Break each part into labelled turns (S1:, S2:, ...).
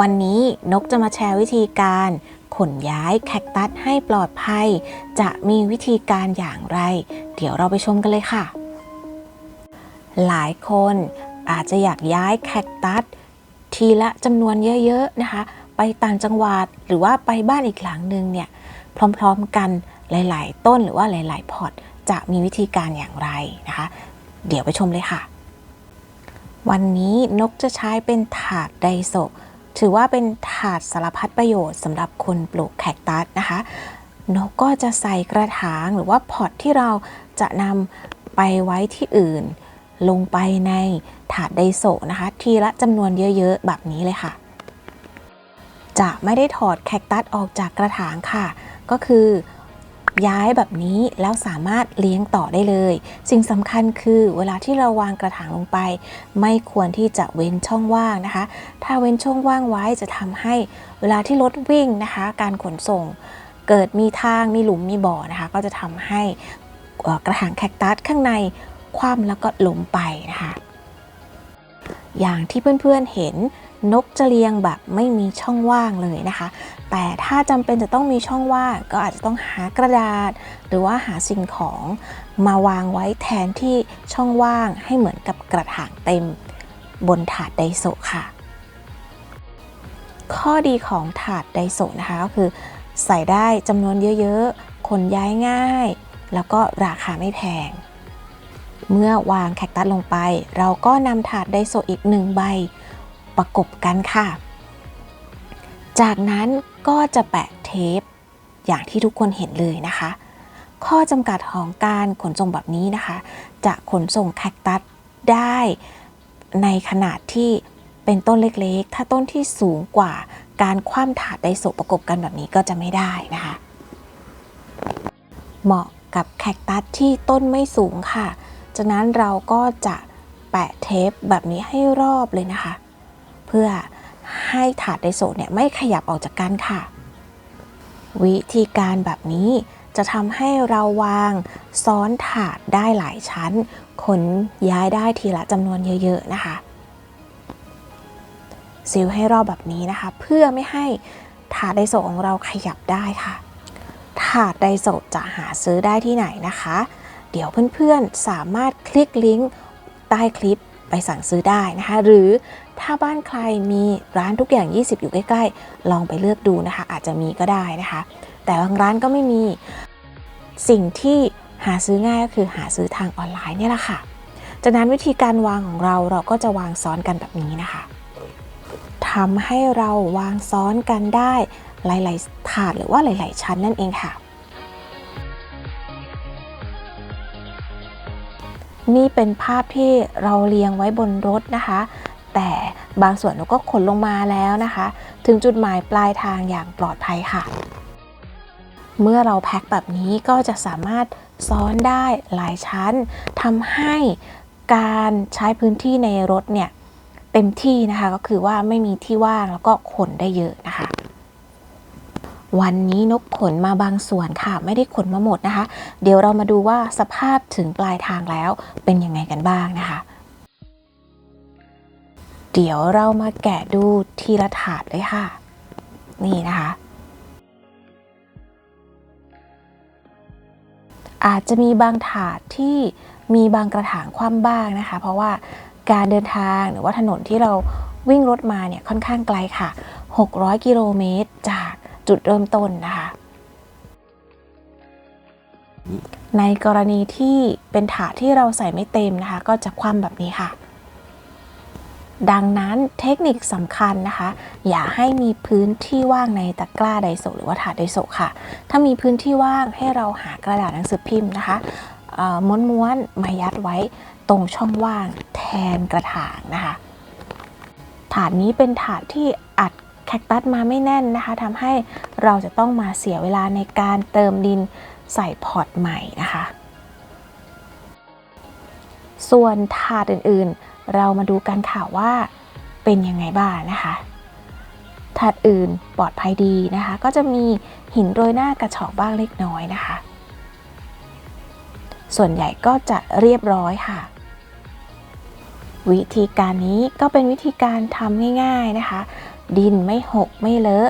S1: วันนี้นกจะมาแชร์วิธีการขนย้ายแคคตัสให้ปลอดภัย จะมีวิธีการอย่างไร เดี๋ยวเราไปชมกันเลยค่ะ หลายคนอาจจะอยากย้ายแคคตัสทีละจำนวนเยอะๆนะคะ ไปต่างจังหวัดหรือว่าไปบ้านอีกหลังหนึ่งเนี่ยพร้อมๆกันหลาย ๆ ต้นหรือว่าหลาย ๆ พอร์ตจะมีวิธีการอย่างไรนะคะ เดี๋ยวไปชมเลยค่ะ วันนี้นกจะใช้เป็นถาดไดโซะถือว่าเป็นถาดสารพัดประโยชน์สำหรับคนปลูกแคคตัสนะคะ นกก็จะใส่กระถางหรือว่าพอตที่เราจะนำไปไว้ที่อื่น ลงไปในถาดไดโซะนะคะ ทีละจำนวนเยอะๆ แบบนี้เลยค่ะ จะไม่ได้ถอดแคคตัสออกจากกระถางค่ะ ก็คือ ย้ายแบบนี้แล้วสามารถเลี้ยงต่อได้เลย สิ่งสำคัญคือเวลาที่เราวางกระถางลงไป ไม่ควรที่จะเว้นช่องว่างนะคะ ถ้าเว้นช่องว่างไว้จะทำให้เวลาที่รถวิ่งนะคะ การขนส่ง เกิดมีทางมีหลุมมีบ่อนะคะ ก็จะทำให้กระถางแคคตัสข้างในคว่ำแล้วก็ล้มไปนะคะ อย่างที่เพื่อนๆเห็นนกจะเรียงแบบไม่มีช่องว่างเลยนะคะ แต่ถ้าจำเป็นจะต้องมีช่องว่างก็อาจจะต้องหากระดาษ หรือว่าหาสิ่งของมาวางไว้แทนที่ช่องว่างให้เหมือนกับกระถางเต็ม บนถาดไดโซค่ะ ข้อดีของถาดไดโซนะคะก็คือ ใส่ได้จำนวนเยอะๆขนย้ายง่าย แล้วก็ราคาไม่แพง เมื่อวางแคคตัสลงไป เราก็นำถาดไดโซอีกหนึ่งใบประกบกันค่ะ จากนั้นก็จะแปะเทป อย่างที่ทุกคนเห็นเลยนะคะ ข้อจำกัดของการขนส่งแบบนี้นะคะ จะขนส่งแคคตัสได้ในขนาดที่เป็นต้นเล็กๆ ถ้าต้นที่สูงกว่าการคว่ำถาดไดโซประกบกันแบบนี้ก็จะไม่ได้นะคะ เหมาะกับแคคตัสที่ต้นไม่สูงค่ะ จากนั้นเราก็จะแปะเทปแบบนี้ให้รอบเลยนะคะ เพื่อให้ถาดไดโซเนี่ยไม่ขยับออกจากกันค่ะ วิธีการแบบนี้จะทำให้เราวางซ้อนถาดได้หลายชั้น ขนย้ายได้ทีละจำนวนเยอะ ๆ นะคะซิลให้รอบแบบนี้นะคะ เพื่อไม่ให้ถาดไดโซของเราขยับได้ค่ะ ถาดไดโซจะหาซื้อได้ที่ไหนนะคะ เดี๋ยวเพื่อนๆ สามารถคลิกลิงก์ใต้คลิปไปสั่งซื้อได้นะคะ หรือถ้าบ้านใครมีร้านทุกอย่าง 20 อยู่ใกล้ๆ ลองไปเลือกดูนะคะ อาจจะมีก็ได้นะคะ แต่บางร้านก็ไม่มีสิ่งที่หาซื้อง่ายก็คือหาซื้อทางออนไลน์เนี่ยแหละค่ะ จากนั้นวิธีการวางของเราเราก็จะวางซ้อนกันแบบนี้นะคะทำให้เราวางซ้อนกันได้หลาย ๆ ถาดหรือว่าหลาย ๆ ชั้นนั่นเองค่ะ นี่เป็นภาพที่เราเรียงไว้บนรถนะคะ แต่บางส่วนเราก็ขนลงมาแล้วนะคะ ถึงจุดหมายปลายทางอย่างปลอดภัยค่ะ เมื่อเราแพ็คแบบนี้ก็จะสามารถซ้อนได้หลายชั้นทำให้การใช้พื้นที่ในรถเนี่ยเต็มที่นะคะก็คือว่าไม่มีที่ว่างแล้วก็ขนได้เยอะนะคะ วันนี้นกขนมาบางส่วนค่ะ ไม่ได้ขนมาหมดนะคะ เดี๋ยวเรามาดูว่าสภาพถึงปลายทางแล้วเป็นยังไงกันบ้างนะคะ เดี๋ยวเรามาแกะดูทีละถาดเลยค่ะ นี่นะคะ อาจจะมีบางถาดที่มีบางกระถางคว่ำบ้างนะคะ เพราะว่าการเดินทางหรือว่าถนนที่เราวิ่งรถมาเนี่ยค่อนข้างไกลค่ะ 600 กิโลเมตรจาก จุดเริ่มต้นนะคะ ในกรณีที่เป็นถาดที่เราใส่ไม่เต็มนะคะ ก็จะคว่ำแบบนี้ค่ะ ดังนั้นเทคนิคสำคัญนะคะ อย่าให้มีพื้นที่ว่างในตะกร้าไดโซหรือว่าถาดไดโซค่ะ ถ้ามีพื้นที่ว่างให้เราหากระดาษหนังสือพิมพ์นะคะเอ่อม้วนๆมายัดไว้ตรงช่องว่างแทนกระถางนะคะ ถาดนี้เป็นถาดที่ แคคตัสมาไม่แน่นนะคะทำให้เราจะต้องมาเสียเวลาในการเติมดินใส่พอร์ตใหม่นะคะ ส่วนถาดอื่นๆ เรามาดูกันค่ะว่าเป็นยังไงบ้างนะคะถาดอื่นปลอดภัยดีนะคะ ก็จะมีหินโรยหน้ากระเฉอกบ้างเล็กน้อยนะคะ ส่วนใหญ่ก็จะเรียบร้อยค่ะ วิธีการนี้ก็เป็นวิธีการทำง่าย ๆนะคะ ดินไม่หกไม่เลอะ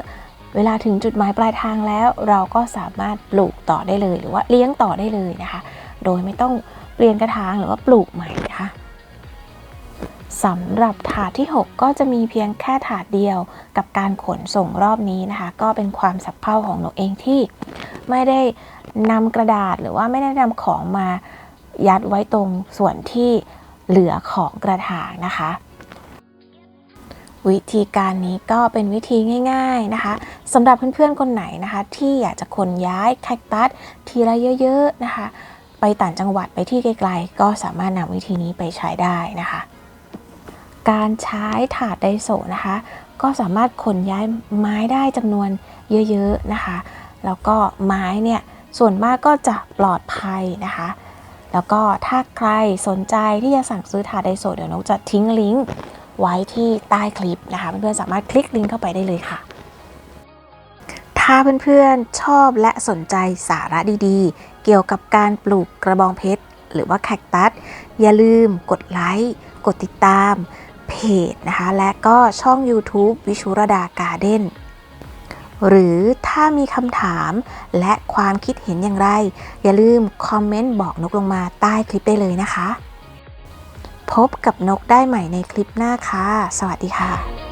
S1: เวลาถึงจุดหมายปลายทางแล้วเราก็สามารถปลูกต่อได้เลย หรือว่าเลี้ยงต่อได้เลยนะคะ โดยไม่ต้องเปลี่ยนกระถางหรือว่าปลูกใหม่นะคะสำหรับถาดที่ 6 ก็จะมีเพียงแค่ถาดเดียวกับการขนส่งรอบนี้นะคะ ก็เป็นความสับเพร่าของหนกเองที่ไม่ได้นำกระดาษหรือว่าไม่ได้นำของมายัดไว้ตรงส่วนที่เหลือของกระถางนะคะ วิธีการนี้ก็เป็นวิธีง่ายๆนะคะสำหรับเพื่อนๆคนไหนนะคะ ที่อยากจะขนย้ายแคคตัสทีละเยอะๆนะคะ ไปต่างจังหวัดไปที่ไกลๆ ก็สามารถนำวิธีนี้ไปใช้ได้นะคะ การใช้ถาดไดโซนะคะ ก็สามารถขนย้ายไม้ได้จำนวนเยอะๆนะคะ แล้วก็ไม้เนี่ยส่วนมากก็จะปลอดภัยนะคะ แล้วก็ถ้าใครสนใจที่จะสั่งซื้อถาดไดโซเดี๋ยวนกจะทิ้งลิงก์ ไว้ที่ใต้คลิปนะคะ เพื่อนๆสามารถคลิกลิงก์เข้าไปได้เลยค่ะ ถ้าเพื่อนๆชอบและสนใจสาระดีๆ เกี่ยวกับการปลูกกระบองเพชร หรือว่าแคคตัส อย่าลืมกดไลค์ กดติดตามเพจนะคะ และก็ช่อง YouTube วิชุรดาการ์เด้นหรือถ้ามีคำถามและความคิดเห็นอย่างไร อย่าลืมคอมเมนต์บอกนกลงมาใต้คลิปได้เลยนะคะ พบกับนกได้ใหม่ในคลิปหน้าค่ะ สวัสดีค่ะ